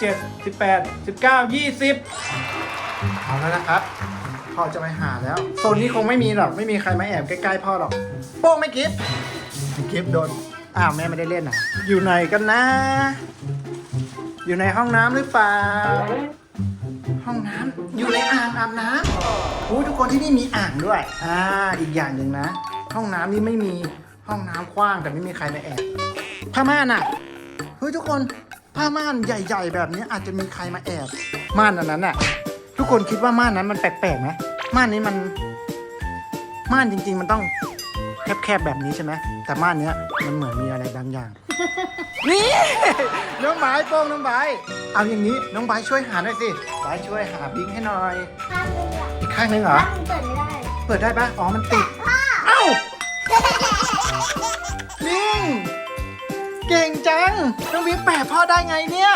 17 18 19 20 เอาแล้วนะครับ พ่อจะไปหาแล้ว โซนนี้คงไม่มีหรอก ไม่มีใครมาแอบใกล้ๆพ่อหรอก โป้งไม่กิฟไม่กิฟโดน อ้าวแม่ไม่ได้เล่นเหรอะอยู่ไหนกันนะ อยู่ในห้องน้ำหรือเปล่า ห้องน้ำอยู่ในอ่างอาบน้ำอู้ทุกคนที่นี่มีอ่างด้วย อ่า อีกอย่างหนึ่งนะ ห้องน้ำนี่ไม่มีห้องน้ำกว้างแต่ไม่มีใครมาแอบผ้าม่านอะเฮ้ยทุกคน ผ้าม่านใหญ่ ๆ แบบนี้อาจจะมีใครมาแอบม่านอันนั้นอะ ทุกคนคิดว่าม่านนั้นมันแปลกๆไหมม่านนี้มัน ม่านจริง ๆ มันต้องแคบๆแบบนี้ใช่ไหมแต่ม่านเนี้ยมันเหมือนมีอะไรบางอย่าง นี่น้องไบร์ทโป้งน้องไบร์ทเอาอย่างนี้น้องไบร์ทช่วยหาหน่อยสิไบร์ทช่วยหาบิ๊กให้หน่อย ข้างนึงอะอีกข้างหนึงเหรอ ข้างนึงเปิดไม่ได้ เปิดได้ปะอ๋อมันติด เก่งจังน้องบิ๊กแปะพ่อได้ไงเนี่ย